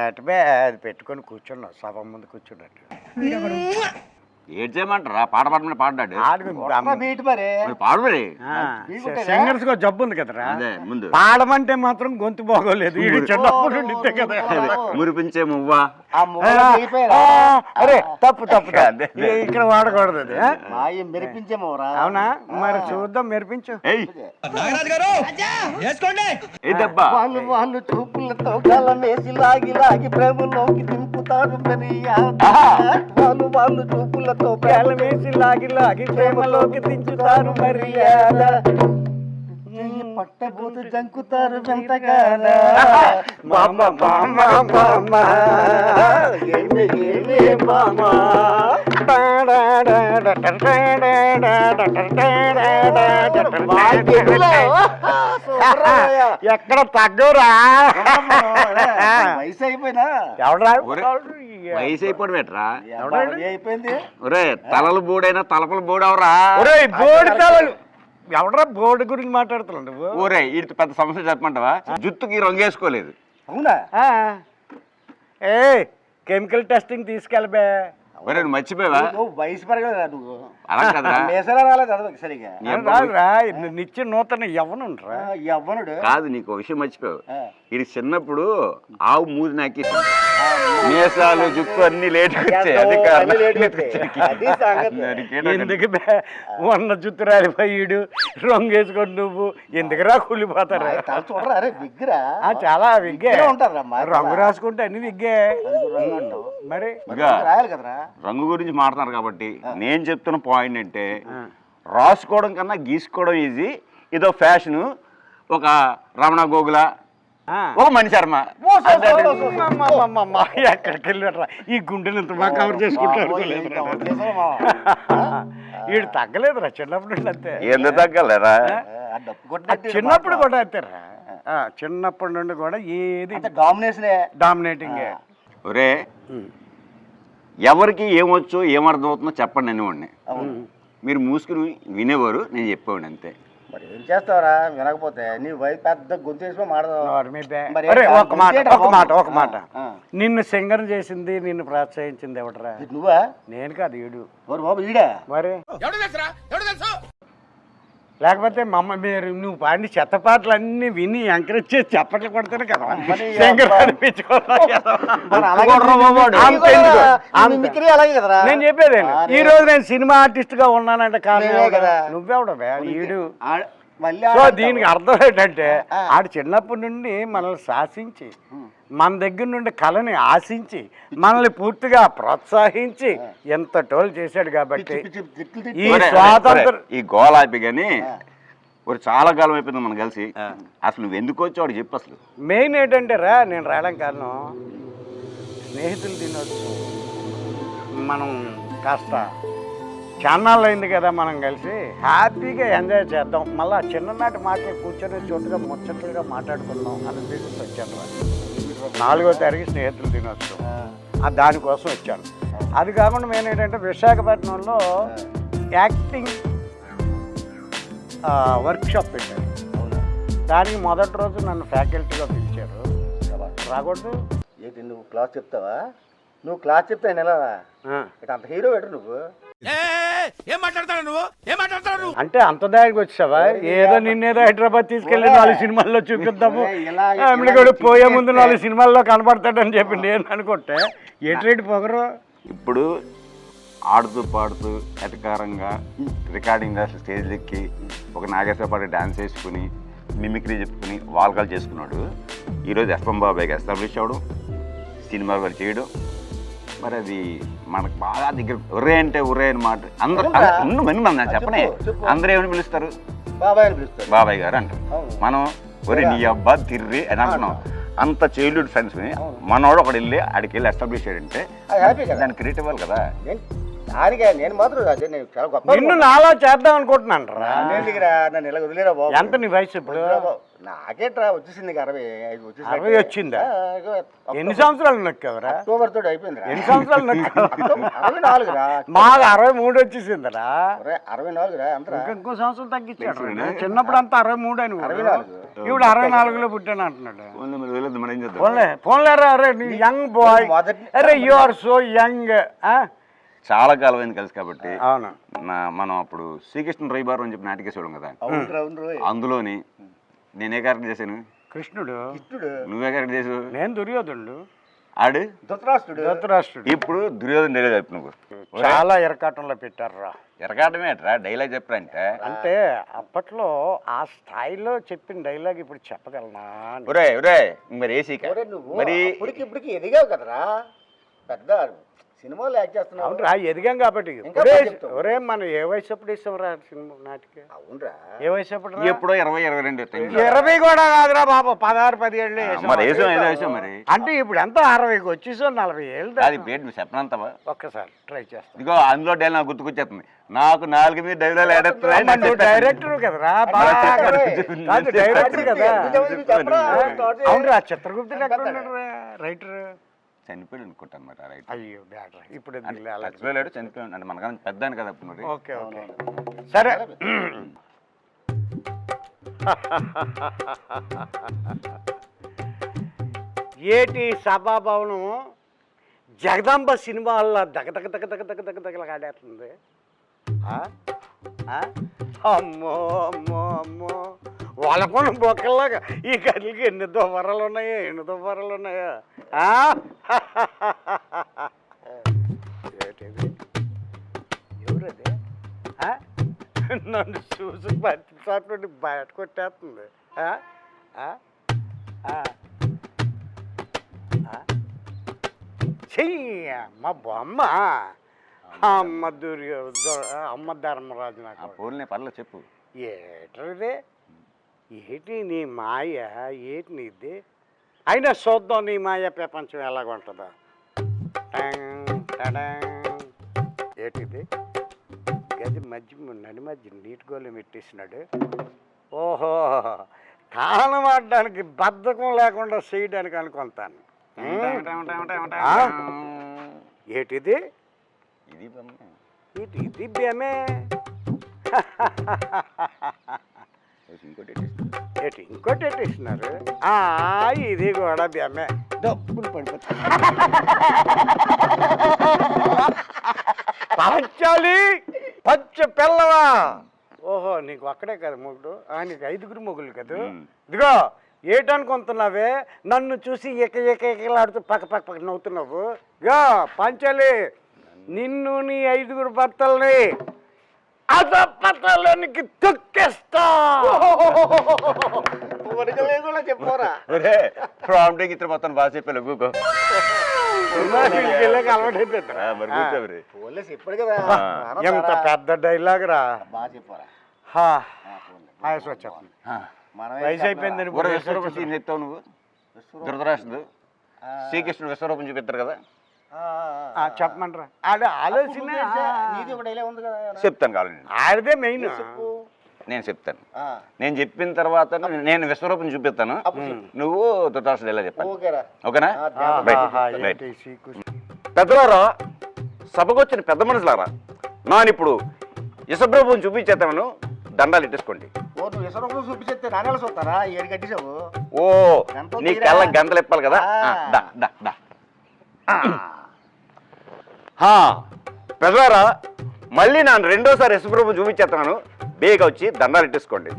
ఏటమే అది పెట్టుకొని కూర్చున్నావు సభ ముందు కూర్చున్నట్టు. ఏడ్ చేయమంటారా? పాట పాడమని పాడాడు మరి. పాడు మరి. సింగర్స్ కో జబ్బు ఉంది కదరా. ముందు. పాడమంటే మాత్రం గొంతు బాగోలేదు. చిన్నప్పుడు కదా. మురిపించే మువ్వా? అరే తప్పు తప్పు ఇక్కడ వాడకూడదు అది మెరిపించేమోరా అవునా? మరి చూద్దాం మెరిపించు. ఏయ్. ఏ దెబ్బ. వాళ్ళు వాళ్ళు చూపులతో గలమేసి లాగి లాగి ప్రేమలోకి దింపుతారు వాళ్ళు వాళ్ళు చూపులతో పేల వేసి లాగి లాగి ప్రేమలోకి దించుతారు మర్యాద. పట్టబోతు జంకుతారు వెంటగాన మామ మామ మామ ఏమి ఏమి మామ ఎక్కడ తగ్గవురా? వయసు అయిపోయినా. ఎవడరా? వయసు అయిపోవడం ఎట్రా ఎవడు? అయిపోయింది. ఒరే తలలు బోడైనా తలపలు బోడవరా? ఒరేయ్ బోడి తలలు. ఎవడరా బోర్డు గురించి మాట్లాడుతున్నావు నువ్వు? ఊరే ఇది పెద్ద సమస్య చెప్పమంటావా? జుత్తుకి రంగేసుకోలేదు అవునా? ఆ. ఏ కెమికల్ టెస్టింగ్ తీసుకెళ్ళబే. ఒరే నువ్వు మర్చిపోయావా? నువ్వు వయసు పెరగలేదా నువ్వు? అలా కదరా. మేసలా రాలేదు అదొక సరిగా నీ అబ్బా రాదురా నిత్య నూతన యవ్వనుండ్రా. అవ్వనుడు కాదు నీకు విషయం మర్చిపోయావు. ఇది చిన్నప్పుడు ఆవు మూది నాకేసింది మీసాలు జుట్టు అన్ని లేట్ ఎందుకు ఉన్న జుత్తు రాలిపోయాడు రంగు వేసుకొని నువ్వు ఎందుకురా కూలిపోతారు? చూడరా విగ్గురా? ఆ, చాలా విగ్గే. ఉంటారా రంగు రాసుకుంటే అన్ని విగ్గే. మరి? రాయాలి కదరా? రంగు గురించి మాట్లాడుతున్నారు కాబట్టి నేను చెప్తున్న పాయింట్ అంటే రాసుకోవడం కన్నా గీసుకోవడం ఈజీ ఇదో ఫ్యాషన్ ఒక రమణ గోగుల ఆ. ఒక మణి శర్మ. ఎక్కడికి వెళ్ళారా ఈ గుండెని ఇంత బాగా కవర్ చేసుకుంటారు? వీడు తగ్గలేదురా చిన్నప్పుడు అంతే. ఎందుకు తగ్గలేరా? చిన్నప్పుడు కూడా అంతేరా. ఆ, చిన్నప్పటి నుండి కూడా ఏది డామినేషనే డామినేటింగ్ ఒరే ఎవరికి ఏమొచ్చో ఏమర్థం అవుతుందో చెప్పండి అనేవాడిని. అవును. మీరు మూసుకుని వినేవారు నేను చెప్పేవాడిని అంతే. మరి ఏం చేస్తావురా? వినకపోతే నీ వయసు పెద్ద గొంతు వేసుకొని? ఒక మాట ఒక మాట ఒక మాట. నిన్ను సింగర్ చేసింది నిన్ను ప్రోత్సహించింది ఎవడరా? ఇది నువ్వా? నేను కాదు ఈడు. బాబు ఈడా? మరి? లేకపోతే మమ్మ మీరు నువ్వు పాడిన చెత్త పాటలు అన్ని విని ఎంకరేజ్ చేసి చప్పట్లు కొడతాను కదా. నేను చెప్పేది ఈ రోజు నేను సినిమా ఆర్టిస్ట్గా ఉన్నానంటే కారణం. నువ్వెవడవే? ఈడు. సో. దీనికి అర్థం ఏంటంటే. ఆడు చిన్నప్పటి నుండి మనల్ని శాసించి మన దగ్గర నుండి కళని ఆశించి మనల్ని పూర్తిగా ప్రోత్సహించి ఎంత టోల్ చేశాడు కాబట్టి ఈ స్వాతంత్ర ఈ గోల ఆపి కానీ ఒక చాలా కాలం అయిపోయింది మనం కలిసి. అసలు నువ్వు ఎందుకు వచ్చావు చెప్పు అసలు. మెయిన్ ఏంటంటే రా నేను రావడం కారణం స్నేహితులు తినొచ్చు. మనం కాస్త చాన్నాళ్ళు అయింది కదా మనం కలిసి. హ్యాపీగా ఎంజాయ్ చేద్దాం. మళ్ళీ చిన్ననాటి మాటలు కూర్చొని చోటుగా ముచ్చట్లుగా మాట్లాడుకుందాం అని వచ్చాను రా. నాలుగో తారీఖు స్నేహితులు తినొచ్చు ఆ దానికోసం వచ్చాను. అది కాకుండా నేను ఏంటంటే విశాఖపట్నంలో యాక్టింగ్ వర్క్షాప్ పెట్టారు. దానికి మొదటి రోజు నన్ను ఫ్యాకల్టీగా పిలిచారు. రాకూడదు. ఏంటి నువ్వు క్లాస్ చెప్తావా? నువ్వు క్లాస్ చెప్తా నెల ఆ. ఇక అంత హీరో పెట్టు నువ్వు? అంటే అంత దానికి వచ్చావా ఏదో నిన్నేదో హైదరాబాద్ తీసుకెళ్ళి నాలుగు సినిమాల్లో చూపిద్దాము. ఇలాగే పోయే ముందు నాలుగు సినిమాల్లో కనబడతాడని చెప్పి నేను అనుకుంటే ఎటు పొగరు? ఇప్పుడు ఆడుతూ పాడుతూ ఎటకారంగా రికార్డింగ్ రాసి స్టేజ్ ఎక్కి ఒక నాగేశ్వర పాట డాన్స్ వేసుకుని మిమిక్రీ చెప్పుకుని వాల్కాలు చేసుకున్నాడు. ఈరోజు ఎస్ఎం బాబాయ్కి ఎస్టాబ్లిష్ అవ్వడం సినిమా వారు చేయడం మరి అది మనకు బాగా దగ్గర ఉర్రే అంటే ఉర్రే అని మాట. అందరూ. అందరూ మంది మన చెప్పనే. చెప్పు, చెప్పు. అందరూ ఏమని పిలుస్తారు? బాబాయ్ అని పిలుస్తాడు బాబాయ్ గారు అంటారు. మనం ఒరే నీ అబ్బా తిర్రి అని అంటున్నాం. అంత చైల్డ్హుడ్ ఫ్రెండ్స్ మనోడు ఒకడు వెళ్ళి ఆడికి వెళ్ళి ఎస్టాబ్లిష్ కదా? దానికి క్రెడిట్ ఇవ్వాలి కదా? దానికే నేను మాత్రం అదే నేను చాలా గొప్ప నిన్ను నాలో చేద్దాం అనుకుంటున్నాను రా. ఎందుకురా నన్ను ఇలా వదిలేరా బాబు? ఎంత నీ వయసు ఇప్పుడు? వదిలేరా బాబు. నాకేట్రా వచ్చేసింది ఇక అరవై ఐదు వచ్చేసి అరవై వచ్చిందా? ఎన్ని సంవత్సరాలు నొక్కావురా? అక్టోబర్ తోటి అయిపోయింది ఎన్ని సంవత్సరాలు నొక్కావు? అక్టోబర్ అరవై నాలుగురా? మాకు అరవై మూడు వచ్చేసిందిరా. ఒరే, అరవై నాలుగురా? ఎంతరా? ఇంకా ఇంకో సంవత్సరం తగ్గించాడు రా. చిన్నప్పుడు అంతా అరవై మూడు అని అరవై నాలుగు. ఇప్పుడు అరవై నాలుగులో పుట్టాను అంటున్నాడు. ఫోన్లో మరి వెళ్ళొద్దు మనం ఏం చేద్దాం? పోన్లే పోన్లేరా అరే నీ యంగ్ బాయ్. మొదటి- అరే యు ఆర్ సో యంగ్ చాలా కాలం అయింది కలిసి కాబట్టి మనం అప్పుడు శ్రీకృష్ణ రైబారం అని చెప్పి నాటికేసేవాళ్ళం కదా. అవును. అవును రోయ్. అందులోని నేనే క్యారెక్టర్ చేశాను? కృష్ణుడు. కృష్ణుడు. నువ్వే క్యారెక్టర్ చేసావు నేను దుర్యోధనుడు. ఆడు? ధృతరాష్ట్రుడు. ధృతరాష్ట్రుడు. ఇప్పుడు దుర్యోధన డైలాగ్ చెప్పు నువ్వు. చాలా ఇరకాటంలో పెట్టారురా. ఎరగాటమే అట్రా డైలాగ్ చెప్పరా అంటే అంటే అప్పట్లో ఆ స్థాయిలో చెప్పిన డైలాగ్ ఇప్పుడు చెప్పగలనా అని. ఒరే ఒరే మరి ఏసీ మరి ఇప్పటికి ఇప్పటికి ఎదిగావు కదరా. పెద్ద సినిమాలు యాక్ట్ చేస్తున్నావు. అవునరా ఎదిగాం కాబట్టి. ఒరే, మనం ఏ వయసు అప్పుడు ఇస్తాంరా సినిమా నాటికి? అవునరా ఏ వయసు అప్పుడు? ఎప్పుడో ఇరవై ఇరవై రెండు ఇరవై కూడా కాదురా బాబు పదహారు పదిహేళ్ళు వేసాం. మరి. అంటే ఇప్పుడు ఎంత అరవైకి వచ్చేసో నలభై ఏళ్ళు అది. బేట్ నువ్వు చెప్పనంతవా? ఒక్కసారి ట్రై చేస్తాను ఇదిగో అందులో డైలాగ్ నాకు గుర్తుకొచ్చేస్తుంది. నాకు నాలుగు మీద డైలాగ్ నువ్వు డైరెక్టర్ కదరా డైరెక్టర్ కదా అవునరా చిత్రగుప్తుడు ఎక్కడ ఉన్నాడు రైటర్ చనిపోయాడు అనుకుంటాను మరి ఆ రైట్. అయ్యో బ్యాడ్ రా ఇప్పుడు ఎందుకు లే, అలా చచ్చిపోయాడు చనిపోయాడు అంటే మనకన్నా పెద్ద కదా అప్పుడు మరి. Okay okay. సరే. ఏటి సభాభవనం జగదాంబ సినిమాల్లో దగ దగ దగ దగ దగ దగ ఆడేస్తుంది? ఆ? ఆ? అమ్మో అమ్మో అమ్మో. వాళ్ళకున్న బొక్కల్లాగా. ఈ గదికి ఎన్ని దువ్వరలు ఉన్నాయో ఎన్ని దువ్వరలు ఉన్నాయో ఎవరది? నన్ను చూసి చాట్ నుండి బయట కొట్టేస్తుంది? చెయ్యి అమ్మ బొమ్మ. అమ్మ దుర్య అమ్మ ధర్మరాజు నాకు. పోల్నే పర్లేదు చెప్పు. ఏటది? ఏటి నీ మాయ? ఏటి నీది? అయినా చూద్దాం నీ మాయ ప్రపంచం ఎలాగుంటుందో. ఏటిది? గది మధ్య నడి మధ్య నీటి గోళం పెట్టేసినాడు ఓహో! తాళం ఆడడానికి బద్ధకం లేకుండా చేయడానికి అనుకుంటాను? ఏటిది? ఇది. ఇది బేమే ఇంకోటి. ఏటి? ఇంకోటి ఎట్టేసినారు ఆ, ఇది కూడా బేమే డబ్బులు పడిపోతాయి పంచాలి పంచ పిల్లవా ఓహో నీకు అక్కడే కదా మొగుడు. ఆ, నీకు ఐదుగురు మొగులు కదా. ఇదిగో ఏటనుకుంటున్నావే? నన్ను చూసి ఎక ఎక ఎకలాడుతూ పక్క పక్క పక్క నవ్వుతున్నావు. ఇగో పంచాలి. నిన్ను నీ ఐదుగురు భర్తల్ని అదపతలోనికి తొక్కేస్తా. ప్రాంప్టింగ్ ఇతర మొత్తం బాగా చెప్పాను. ఎంత పెద్ద డైలాగ్ రా. చెప్పారా. ఆయాసం వచ్చేస్తుంది. వయసు అయిపోయిందని విశ్వరూపం సీన్ చెప్తావు నువ్వు? శ్రీకృష్ణుడు విశ్వరూపం చూపిస్తారు కదా? చెప్పమంటారా? ఆడ ఆలోచన నీది ఒక డైలాగ్ ఉంది కదా చెప్తాను కావాలండి ఆడదే మెయిన్. నేను చెప్తాను. ఆ, నేను చెప్పిన తర్వాత నేను విశ్వరూపం చూపిస్తాను. నువ్వు ఎలా చెప్పాలి. ఓకేరా ఓకేనా? పెద్దలారా సభకొచ్చిన పెద్ద మనుషులారా నానిప్పుడు యశప్రభుని చూపించేద్దామను దండాలు ఇట్టేసుకోండి. ఓ నీ? కళ్ళ గంటలు ఇప్పాలి కదా. ఆ. ఆ, దా దా దా. హా, మళ్ళీ నేను రెండోసారి యశప్రభు చూపించేస్తున్నాను. బేగా వచ్చి దండాలు ఇట్టేసుకోండి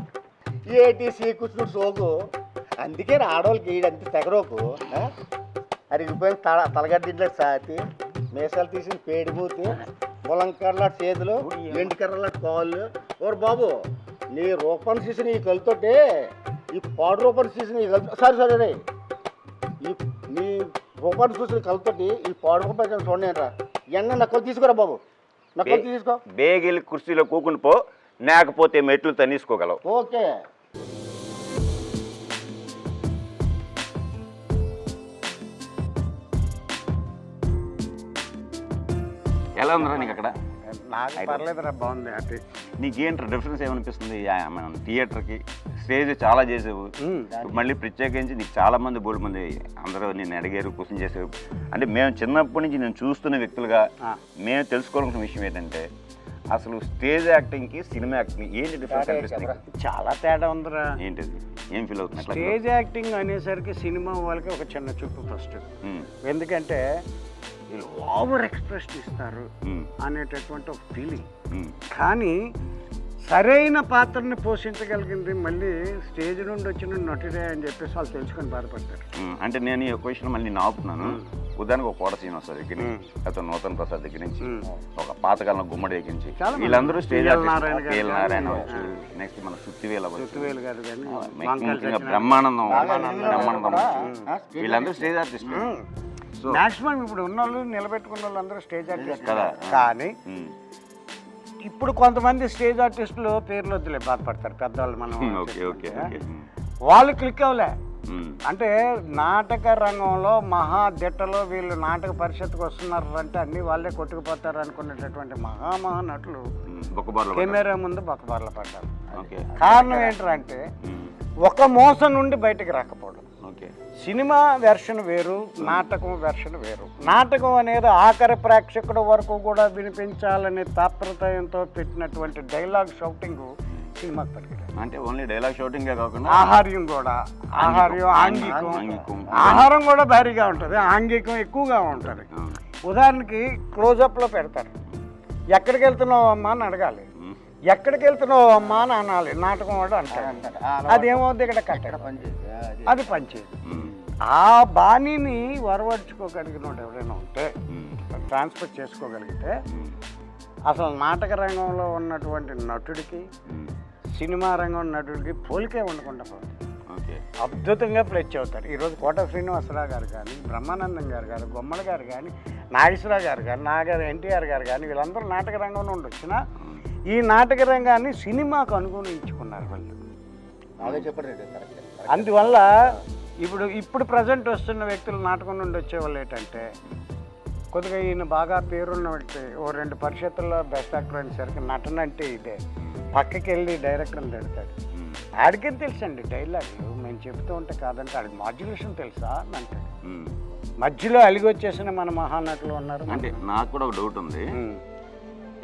ఏటి శ్రీకృష్ణుడు సోకు అందుకే నా ఆడవాళ్ళకి ఈడంత తెగరోకు ఆ? అరిగిపోయిన తల తలగడ్డ ఇంట్లో సాతి మీసాలు తీసిన పేడి మూతి ములంకర్ల చేతులు ఎండు కర్రల కాళ్ళు. ఓరు బాబు నీ రూపం చూసిన ఈ కలుతోటే ఈ పాడు రూపం చూసిన ఈ కలుతో సరే సరే రే ఈ నీ రూపాన్ని చూసిన కలుతోటి ఈ పాడు రూపాయలు చూడండి రా ఎన్న నక్కలు తీసుకురా బాబు? నక్కలు తీసుకో. బేగిలి కుర్చీలో కూకుని పో లేకపోతే మెట్లు తన్నేసుకోగలవు. ఓకే. ఎలా ఎలా ఉందిరా నీకు అక్కడ? నాకు పర్లేదురా బాగుంది హ్యాపీ నీకేంటి డిఫరెన్స్ ఏమనిపిస్తుంది? మనం థియేటర్కి స్టేజ్ చాలా చేసావు. మళ్ళీ ప్రత్యేకించి నీకు చాలా మంది బోల్డ్ మంది అందరూ నేను అడిగారు క్వశ్చన్ చేసారు అంటే మేము చిన్నప్పటి నుంచి నేను చూస్తున్న వ్యక్తులుగా. మేము తెలుసుకోవాల్సిన విషయం ఏంటంటే అసలు స్టేజ్ యాక్టింగ్కి సినిమా యాక్టింగ్ ఏంటి డిఫరెన్స్ అనిపిస్తుంది? చాలా తేడా ఉందిరా. ఏంటిది? ఏం ఫీల్ అవుతుంది స్టేజ్ యాక్టింగ్ అనేసరికి సినిమా వాళ్ళకి ఒక చిన్న చూపు ఫస్ట్ ఎందుకంటే వీళ్ళు ఓవర్ ఎక్స్ప్రెషన్ ఇస్తారు అనేటటువంటి ఒక ఫీలింగ్ కానీ సరైన పాత్రని పోషించగలిగింది మళ్ళీ స్టేజ్ నుండి వచ్చిన నటుడే అని చెప్పేసి వాళ్ళు తెలుసుకొని బాధపడతారు. అంటే నేను ఈ క్వశ్చన్ మళ్ళీ నేను ఆపుతున్నాను ఉదాహరణకు ఒక కోట సీన్ వస్తుంది దగ్గర నుంచి లేకపోతే నూతన్ ప్రసాద్ దగ్గర నుంచి. ఒక పాతకాలం గుమ్మడి దగ్గర నుంచి. వీళ్ళందరూ స్టేజ్ నారాయణ నారాయణ నెక్స్ట్ మన సుత్తివేల బ్రహ్మానందం బ్రహ్మానందం. వీళ్ళందరూ స్టేజ్ ఆర్టిస్ట్ మాక్సిమం ఇప్పుడు ఉన్న వాళ్ళు నిలబెట్టుకున్న వాళ్ళందరూ స్టేజ్ ఆర్టిస్ట్ కదా. కానీ ఇప్పుడు కొంతమంది స్టేజ్ ఆర్టిస్టులు పేర్లు వద్దులే బాధపడతారు. పెద్దవాళ్ళు మనం వాళ్ళు క్లిక్ అవ్వలే. అంటే నాటక రంగంలో మహా దిట్టలో వీళ్ళు నాటక పరిషత్తుకు వస్తున్నారు అంటే అన్ని వాళ్ళే కొట్టుకుపోతారు అనుకునేటటువంటి మహా మహా నటులు. కెమెరా ముందు బొక్కబార్ల పడ్డారు. ఓకే. కారణం ఏంటంటే ఒక మోసం నుండి బయటకు రాకపోవడం. ఓకే. సినిమా వెర్షన్ వేరు నాటకం వెర్షన్ వేరు. నాటకం అనేది ఆఖరి ప్రేక్షకుడు వరకు కూడా వినిపించాలనే తాత్పర్యంతో పెట్టినటువంటి డైలాగ్ షౌటింగ్ సినిమాకి పట్టుకురాదు అంటే ఓన్లీ డైలాగ్ షూటింగే కాకుండా ఆహార్యం కూడా. ఆహార్యం ఆంగికం. ఆహారం కూడా భారీగా ఉంటుంది. ఆంగికం ఎక్కువగా ఉంటుంది. ఉదాహరణకి క్లోజప్లో పెడతారు. ఎక్కడికి వెళ్తున్నావు అమ్మా అని అడగాలి. ఎక్కడికి వెళ్తున్నావు అమ్మా అని అనాలి. నాటకం వాడు అంటారు అదేమవుద్ది ఇక్కడ కట్టడం? అది. పనిచేయదు ఆ బాణీని వరవడుచుకోగలిగినోడు ఎవరైనా ఉంటే ట్రాన్స్ఫర్ చేసుకోగలిగితే అసలు నాటక రంగంలో ఉన్నటువంటి నటుడికి సినిమా రంగం నటుడికి పోలికే ఉండకుండా పోతుంది. అద్భుతంగా ప్లెచ్ అవుతారు ఈరోజు కోట శ్రీనివాసరావు గారు కానీ బ్రహ్మానందం గారు గారు బొమ్మల గారు కానీ నాగేశ్వరరావు గారు కానీ నాగారు ఎన్టీఆర్ గారు కానీ వీళ్ళందరూ నాటక రంగం నుండి వచ్చిన ఈ నాటక రంగాన్ని సినిమాకు అనుగుణించుకున్నారు వాళ్ళు. అందువల్ల ఇప్పుడు ఇప్పుడు ప్రజెంట్ వస్తున్న వ్యక్తులు నాటకం నుండి వచ్చేవాళ్ళు ఏంటంటే కొద్దిగా ఈయన బాగా పేరున్న వ్యక్తి ఓ రెండు పరిషత్తుల్లో బెస్ట్ యాక్టర్ అనేసరికి నటన అంటే ఇదే. పక్కకి వెళ్ళి డైరెక్టర్ని తిడతాడు. ఉమ్, ఆడికేం తెలుసండి డైలాగులు మేము చెప్తూ ఉంటే కాదంటే ఆడికి మాడ్యులేషన్ తెలుసా అని అంటాడు. మధ్యలో అలిగి వచ్చేసిన మన మహానటులు ఉన్నారు. అంటే నాకు కూడా ఒక డౌట్ ఉంది.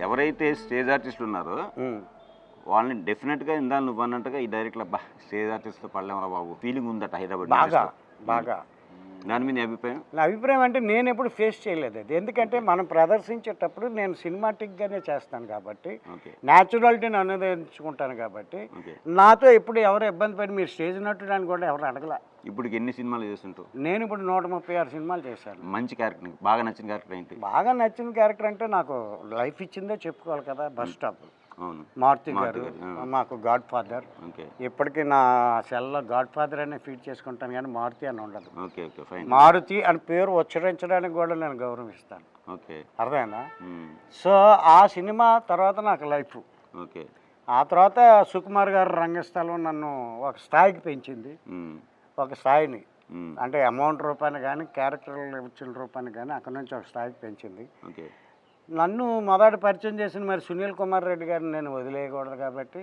ఎవరైతే స్టేజ్ ఆర్టిస్టులు ఉన్నారో. వాళ్ళని డెఫినెట్గా ఇందా నువ్వు అన్నట్టుగా ఈ డైరెక్ట్లో బా స్టేజ్ ఆర్టిస్ట్తో పడలేమరా బాబు. ఫీలింగ్ ఉందట హైదరాబాద్ బాగా. బాగా. దాని మీద అభిప్రాయం? నా అభిప్రాయం అంటే నేను ఎప్పుడు ఫేస్ చేయలేదు. అది ఎందుకంటే మనం ప్రదర్శించేటప్పుడు నేను సినిమాటిక్గానే చేస్తాను కాబట్టి న్యాచురాలిటీని అనుదరించుకుంటాను కాబట్టి నాతో ఎప్పుడు ఎవరు ఇబ్బంది పడి మీరు స్టేజ్ నట్టుడానికి కూడా ఎవరు అడగల. ఇప్పుడు ఎన్ని సినిమాలు చేస్తుంటావు? నేను ఇప్పుడు నూట ముప్పై ఆరు సినిమాలు చేశాను. మంచి క్యారెక్టర్ బాగా నచ్చిన క్యారెక్టర్ ఏంటి? బాగా నచ్చిన క్యారెక్టర్ అంటే నాకు లైఫ్ ఇచ్చిందే చెప్పుకోవాలి కదా బస్ స్టాప్. మారుతి గారు. మాకు గాడ్ ఫాదర్. ఇప్పటికీ నా సెల్లో గాడ్ ఫాదర్ అనే ఫీడ్ చేసుకుంటాను కానీ మారుతి అని ఉండదు. Okay okay fine. మారుతి అని పేరు ఉచ్చరించడానికి కూడా నేను గౌరవిస్తాను. ఓకే. అర్థమైనా సో ఆ సినిమా తర్వాత నాకు లైఫ్. ఓకే. ఆ తర్వాత సుకుమార్ గారు రంగస్థలం నన్ను ఒక స్థాయికి పెంచింది. ఒక స్థాయిని. అంటే అమౌంట్ రూపాయలు కానీ క్యారెక్టర్లు ఇచ్చిన రూపాయలు కానీ అక్కడ నుంచి ఒక స్థాయికి పెంచింది. ఓకే. నన్ను మొదట పరిచయం చేసిన మరి సునీల్ కుమార్ రెడ్డి గారిని నేను వదిలేయకూడదు కాబట్టి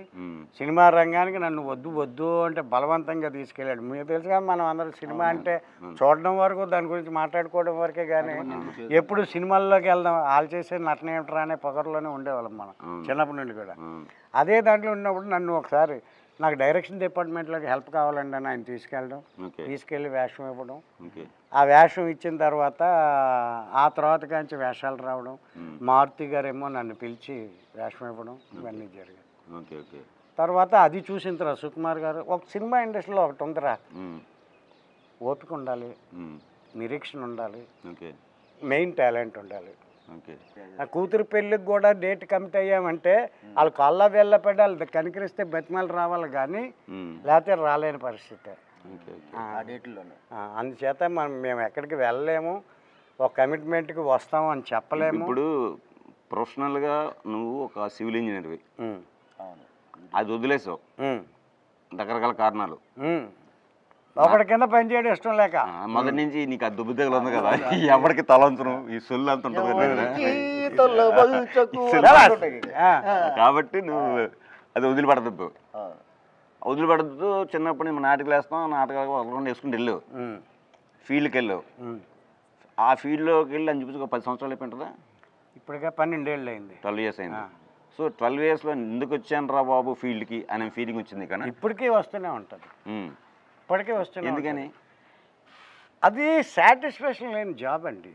సినిమా రంగానికి నన్ను వద్దు వద్దు అంటే బలవంతంగా తీసుకెళ్ళాడు. మీకు తెలుసు కదా మనం అందరం సినిమా అంటే చూడడం వరకు దాని గురించి మాట్లాడుకోవడం వరకే కానీ ఎప్పుడు సినిమాల్లోకి వెళ్దాం వాళ్ళు చేసే నటన ఏమిట్రా అనే పొగర్లోనే ఉండేవాళ్ళం మనం. చిన్నప్పటి నుండి కూడా. అదే దాంట్లో ఉన్నప్పుడు నన్ను ఒకసారి నాకు డైరెక్షన్ డిపార్ట్మెంట్లోకి హెల్ప్ కావాలండి అని ఆయన తీసుకెళ్ళడం తీసుకెళ్ళి వేషం ఇవ్వడం. ఆ వేషం ఇచ్చిన తర్వాత ఆ తర్వాత కాంచి వేషాలు రావడం మారుతి గారేమో నన్ను పిలిచి వేషం ఇవ్వడం ఇవన్నీ జరిగాయి. Okay okay. తర్వాత అది చూసిన తర్వాత సుకుమార్ గారు ఒక సినిమా ఇండస్ట్రీలో ఒకటి ఉందిరా. ఓపిక ఉండాలి నిరీక్షణ ఉండాలి మెయిన్ టాలెంట్ ఉండాలి. ఓకే. నా కూతురు పెళ్ళికి కూడా డేట్ కమిట్ అయ్యామంటే వాళ్ళు కళ్ళ వెళ్ళపడి వాళ్ళు కనికరిస్తే బతిమాలు రావాలి కానీ లేకపోతే రాలేని పరిస్థితి. ఆ, ఆ ఆ, అందుచేత మనం మేము ఎక్కడికి వెళ్ళలేము. ఒక కమిట్మెంట్కి వస్తాము అని చెప్పలేము. ఇప్పుడు ప్రొఫెషనల్గా నువ్వు ఒక సివిల్ ఇంజనీర్వి. అది వదిలేసావు. రకరకాల కారణాలు. ఒకటి కింద పని చేయడం ఇష్టం లేక. మొదటి నుంచి నీకు ఆ దుబ్బుదగలు ఉంది కదా ఎవరికి తలంచను ఈ సొల్లు అంత ఉంటుంది కాబట్టి నువ్వు అది వదిలిపెడద్దు. వదిలిపెడద్దు చిన్నప్పటి నుంచి నాటకాలు వేస్తాం నాటకాలు వదలకుండా వేసుకుని వెళ్ళు. ఫీల్డ్కి వెళ్ళు. ఆ ఫీల్డ్లోకి వెళ్ళి అని చెప్పేసి ఒక పది సంవత్సరాలు అయిపోయింటుందా ఇప్పటికే పన్నెండేళ్ళు అయింది. ట్వెల్వ్ ఇయర్స్ అయింది. సో ట్వెల్వ్ ఇయర్స్లో ఎందుకు వచ్చాను రా బాబు ఫీల్డ్కి అనే ఫీలింగ్ వచ్చింది కానీ ఇప్పటికీ వస్తూనే ఉంటుంది. ఇప్పటికీ వస్తూనే ఎందుకని. అది సాటిస్ఫాక్షన్ లేని జాబ్ అండి.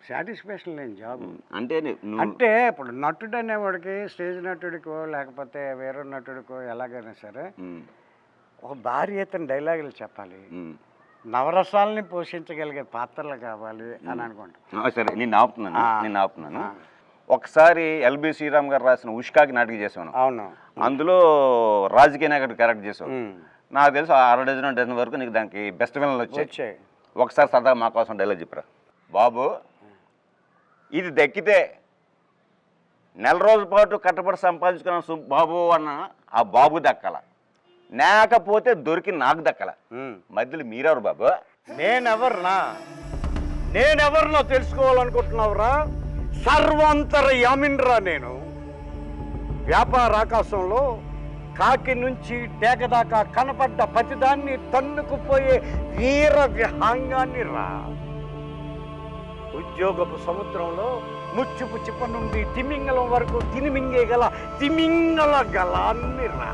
సాటిస్ఫాక్షన్ లేని జాబ్. అంటే అంటే ఇప్పుడు నటుడు అనేవాడికి స్టేజ్ నటుడికో లేకపోతే వేరే నటుడికో ఎలాగైనా సరే. ఒక భారీ ఎత్తున డైలాగులు చెప్పాలి. నవరసాలని పోషించగలిగే పాత్రలు కావాలి అని అనుకుంటాం సరే నేను ఆపుతున్నాను. నేను ఆపుతున్నాను. ఒకసారి ఎల్బి శ్రీరామ్ గారు రాసిన ఉష్కాకి నాటకం చేసాను అవును అందులో రాజకీయ నాయకుడు క్యారెక్టర్ ఉమ్. నాకు తెలుసు అర డజన్ డజన్ వరకు నీకు దానికి బెస్ట్ విలన్లు వచ్చాయి. ఒకసారి సరదాగా మా కోసం డైలాగ్ చెప్పరా. బాబు ఇది దక్కితే నెల రోజుల పాటు కట్టబడి సంపాదించుకున్న బాబు అన్న ఆ బాబు దక్కల. లేకపోతే దొరికి నాకు దక్కల. మధ్యలో మీరెవరు బాబు? నేనెవర్నా? నేనెవరినో తెలుసుకోవాలనుకుంటున్నావురా? సర్వాంతర యామిన్రా నేను. వ్యాపార ఆకాశంలో కాకి నుంచి డేగ దాకా కనపడ్డ ప్రతిదాన్ని తన్నుకుపోయే వీర విహాంగాన్ని రా. ఉద్యోగపు సముద్రంలో ముచ్చుపు చిప్ప నుండి తిమింగలం వరకు తినిమింగేగల తిమింగల గలాన్ని రా.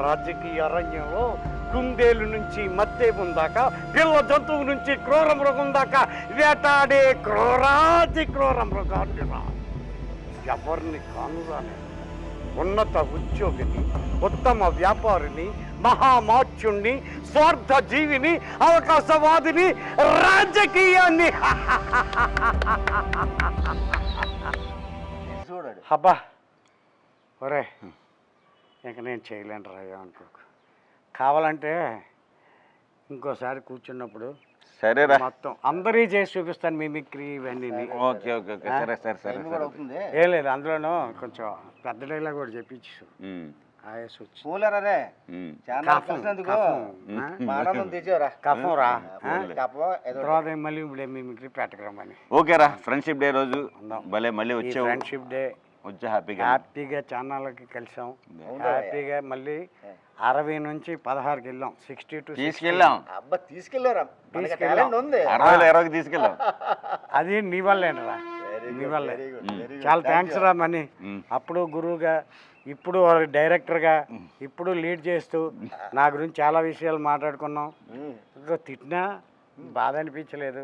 రాజకీయ అరణ్యంలో కుందేలు నుంచి మత్తేపం దాకా పిల్ల జంతువు నుంచి క్రూర మృగం దాకా వేటాడే క్రూరాతి క్రూర మృగాన్ని రా. ఎవరిని కానురానే ఉన్నత ఉద్యోగిని ఉత్తమ వ్యాపారిని మహామాత్యుణ్ణి స్వార్థ జీవిని అవకాశవాదిని రాజకీయాన్ని. చూడాడు. హబ్బా ఒరే ఇంక నేను చేయలేను రాయా అనుకోకు. కావాలంటే ఇంకోసారి కూర్చున్నప్పుడు సరేరా. మొత్తం అందరి చేసి చూపిస్తాను మిమిక్రీ ఇవన్నీ. Okay okay okay. సరే సరే సరే ఏం లేదు అందులోనూ కొంచెం పెద్ద డైలాగ్ కూడా చెప్పించు ఆయాస్ వచ్చి. కూలరా రే ఉమ్. చాలా తెచ్చారా కఫం. రా. ఏదో తర్వాత మళ్ళీ ఇప్పుడు మిమిక్రీ పెట్టకరమ్మని. ఓకేరా ఫ్రెండ్షిప్ డే రోజు. భలే మళ్ళీ ఈ వచ్చావు. ఫ్రెండ్షిప్ డే వచ్చా హ్యాపీగా హ్యాపీగా ఛానళ్ళకి కలిసాం. హ్యాపీగా మళ్ళీ అరవై నుంచి పదహారుకి వెళ్ళాం. సిక్స్టీ టు తీసుకెళ్ళాం. అబ్బా తీసుకెళ్ళారా. మనకి తీసుకెళ్ళాం. టాలెంట్ ఉంది. అరవైలో ఇరవైకి తీసుకెళ్ళాం. అది నీ వల్లేనరా నీ వల్లే. good. చాలా థ్యాంక్స్. రా మనీ. ఉమ్. అప్పుడు గురువుగా ఇప్పుడు డైరెక్టర్గా ఇప్పుడు లీడ్ చేస్తూ నా గురించి చాలా విషయాలు మాట్లాడుకున్నాం. ఇంకా తిట్టినా బాధ అనిపించలేదు.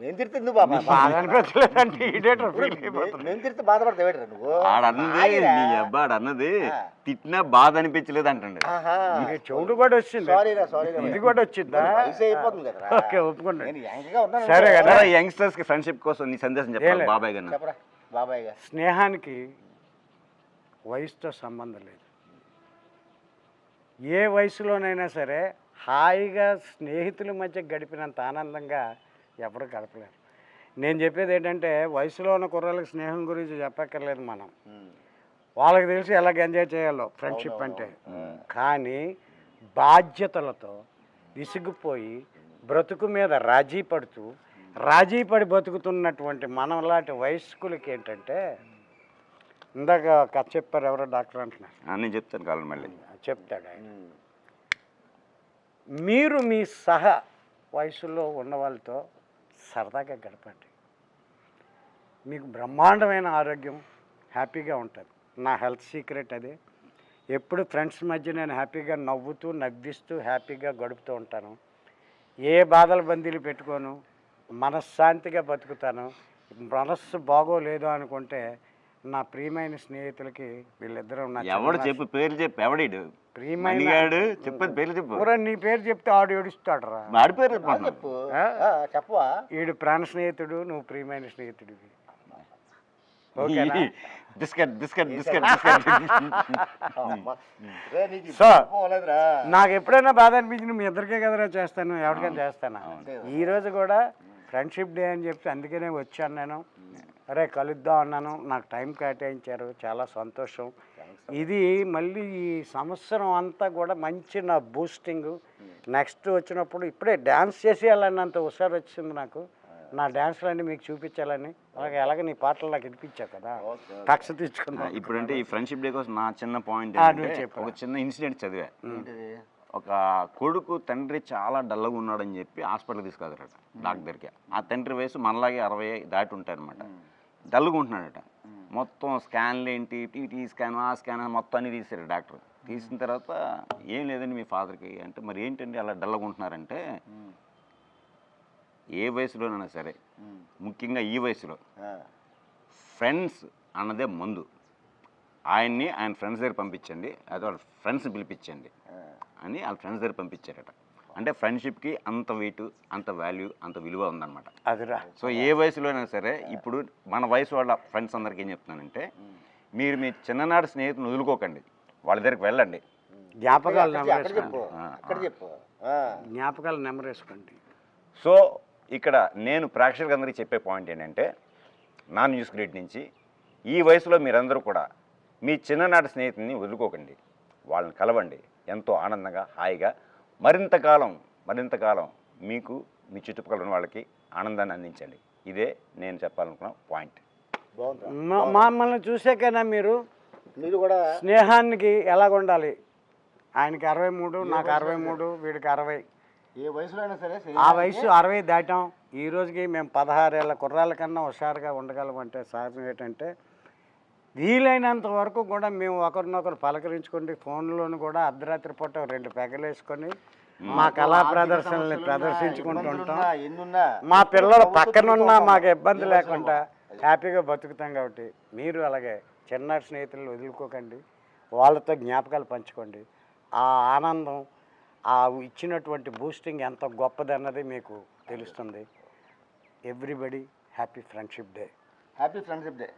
మేము తిరితే బాబా బాధ అనిపించలేదు? అంటే ఈడేటర్ ఫీల్ అయిపోతుంది మేము తిరితే బాధపడతావేట్రా నువ్వు? ఆడన్నది. నీ. తిట్టినా బాధ అనిపించలేదు అంటండి. ఇక చెవుడు కూడా వచ్చింది. ఇది కూడా వచ్చిందా? అయిపోతుంది ఓకే ఒప్పుకోండి నేను యాంగ్గా ఉన్నాను. సరే కదా. యంగ్స్టర్స్కి ఫ్రెండ్షిప్ కోసం నీ సందేశం చెప్పాలి. బాబాయ్ గారు చెప్పరా బాబాయ్ గారు. స్నేహానికి వయసుతో సంబంధం లేదు. ఏ వయసులోనైనా సరే హాయిగా స్నేహితుల మధ్య గడిపినంత ఆనందంగా ఎవరు గడపలేరు. నేను చెప్పేది ఏంటంటే వయసులో ఉన్న కుర్రాళ్ళకి స్నేహం గురించి చెప్పక్కర్లేదు మనం. వాళ్ళకి తెలిసి ఎలాగ ఎంజాయ్ చేయాలో ఫ్రెండ్షిప్ అంటే. కానీ బాధ్యతలతో విసిగిపోయి బ్రతుకు మీద రాజీ పడుతూ రాజీ పడి బతుకుతున్నటువంటి మనలాంటి వయస్కులకి ఏంటంటే ఇందాక కథ చెప్పారు ఎవరో డాక్టర్ అంటున్నారు. నేను చెప్తాను కావాలి మళ్ళీ. చెప్తాడు ఆయన. మీరు మీ సహ వయసులో ఉన్న వాళ్ళతో సరదాగా గడపండి. మీకు బ్రహ్మాండమైన ఆరోగ్యం హ్యాపీగా ఉంటుంది. నా హెల్త్ సీక్రెట్ అదే. ఎప్పుడు ఫ్రెండ్స్ మధ్య నేను హ్యాపీగా నవ్వుతూ నవ్విస్తూ హ్యాపీగా గడుపుతూ ఉంటాను. ఏ బాధల బందీలు పెట్టుకోను మనశ్శాంతిగా బతుకుతాను మనస్సు బాగోలేదు అనుకుంటే నా ప్రియమైన స్నేహితులకి వీళ్ళిద్దరూ ఎవడు చెప్పు పేరు చెప్పు ఎవడీడు? ప్రియమైన చెప్పేది పేరు చెప్పు. నీ పేరు చెప్తే ఆడు ఏడుస్తాడు రా ఆడి పేరు చెప్పు చెప్పవా? ఈడు ప్రాణ స్నేహితుడు నువ్వు ప్రియమైన స్నేహితుడివి. ఓకేనా? Biscuit biscuit biscuit so. నాకు ఎప్పుడైనా బాధ అనిపించింది మీ ఇద్దరికే కదరా చేస్తాను ఎవరికైనా చేస్తాను? ఈ రోజు కూడా ఫ్రెండ్షిప్ డే అని చెప్పి అందుకనే వచ్చాను నేను. అరే కలుద్దాం అన్నాను. నాకు టైం కేటాయించారు. చాలా సంతోషం. ఇది మళ్ళీ ఈ సంవత్సరం అంతా కూడా మంచి నా బూస్టింగ్ నెక్స్ట్ వచ్చినప్పుడు ఇప్పుడే డ్యాన్స్ చేసేయాలన్నంత హుషారు వచ్చింది నాకు. నా డ్యాన్స్లన్నీ మీకు చూపించాలని. అలాగే ఎలాగ నీ పాటలు నాకు వినిపించావు కదా. కక్ష తీర్చుకున్నా ఇప్పుడంటే ఈ ఫ్రెండ్షిప్ డే కోసం నా చిన్న పాయింట్. ఒక చిన్న ఇన్సిడెంట్ చదివా. ఒక కొడుకు తండ్రి చాలా డల్గా ఉన్నాడని చెప్పి హాస్పిటల్ తీసుకెళ్తారట డాక్టర్ దగ్గరికి. ఆ తండ్రి వయసు మనలాగే అరవై దాటి ఉంటారనమాట డల్గా ఉంటున్నాడట. మొత్తం స్కాన్లు ఏంటి టీటీ స్కాన్ ఆ స్కాన్ మొత్తం అన్ని తీశారు డాక్టర్. తీసిన తర్వాత ఏం లేదండి మీ ఫాదర్కి అంటే మరి ఏంటండి అలా డల్గా ఉంటున్నారంటే ఏ వయసులోనైనా సరే ముఖ్యంగా ఈ వయసులో ఫ్రెండ్స్ అన్నదే మందు. ఆయన్ని ఆయన ఫ్రెండ్స్ దగ్గర పంపించండి అది వాళ్ళ ఫ్రెండ్స్ పిలిపించండి. అని వాళ్ళ ఫ్రెండ్స్ దగ్గర పంపించారట. అంటే ఫ్రెండ్షిప్కి అంత వెయిట్ అంత వాల్యూ అంత విలువ ఉందన్నమాట. అదిరా. సో ఏ వయసులోనైనా సరే ఇప్పుడు మన వయసు వాళ్ళ ఫ్రెండ్స్ అందరికీ ఏం చెప్తున్నానంటే మీరు మీ చిన్ననాటి స్నేహితులను వదులుకోకండి. వాళ్ళ దగ్గరికి వెళ్ళండి. జ్ఞాపకాలు అక్కడ నెంబర్ అక్కడ చెప్పు. ఆ, అక్కడ చెప్పు. ఆ, జ్ఞాపకాలు నెంబర్ వేసుకోండి సో ఇక్కడ నేను ప్రేక్షకులందరికీ చెప్పే పాయింట్ ఏంటంటే నా న్యూస్ గ్రేట్ నుంచి ఈ వయసులో మీరందరూ కూడా మీ చిన్ననాటి స్నేహితుల్ని వదులుకోకండి. వాళ్ళని కలవండి. ఎంతో ఆనందంగా హాయిగా మరింత కాలం మరింత కాలం మీకు మీ చుట్టుపక్కల ఉన్న వాళ్ళకి ఆనందాన్ని అందించండి. ఇదే నేను చెప్పాలనుకున్న పాయింట్. మమ్మల్ని చూసాకైనా మీరు? మీరు కూడా స్నేహానికి ఎలాగ ఉండాలి? ఆయనకి అరవై మూడు నాకు అరవై మూడు వీడికి అరవై. ఏ వయసులో అయినా సరే ఆ వయసు అరవై దాటాం. ఈ రోజుకి మేము పదహారేళ్ళ కుర్రాళ్ళ కన్నా హుషారుగా ఉండగలమంటే సహజం ఏంటంటే వీలైనంత వరకు కూడా మేము ఒకరినొకరు పలకరించుకుంటే ఫోన్లోను కూడా అర్ధరాత్రి పూట రెండు పెగలేసుకొని మా కళా ప్రదర్శనల్ని ప్రదర్శించుకుంటుంటాం ఎన్నున్నా మా పిల్లలు పక్కనున్నా మాకు ఇబ్బంది లేకుండా హ్యాపీగా బతుకుతాం కాబట్టి మీరు అలాగే చిన్నటి స్నేహితులను వదులుకోకండి. వాళ్ళతో జ్ఞాపకాలు పంచుకోండి. ఆ ఆనందం ఆ ఇచ్చినటువంటి బూస్టింగ్ ఎంత గొప్పదన్నది మీకు తెలుస్తుంది. Everybody happy friendship day happy friendship day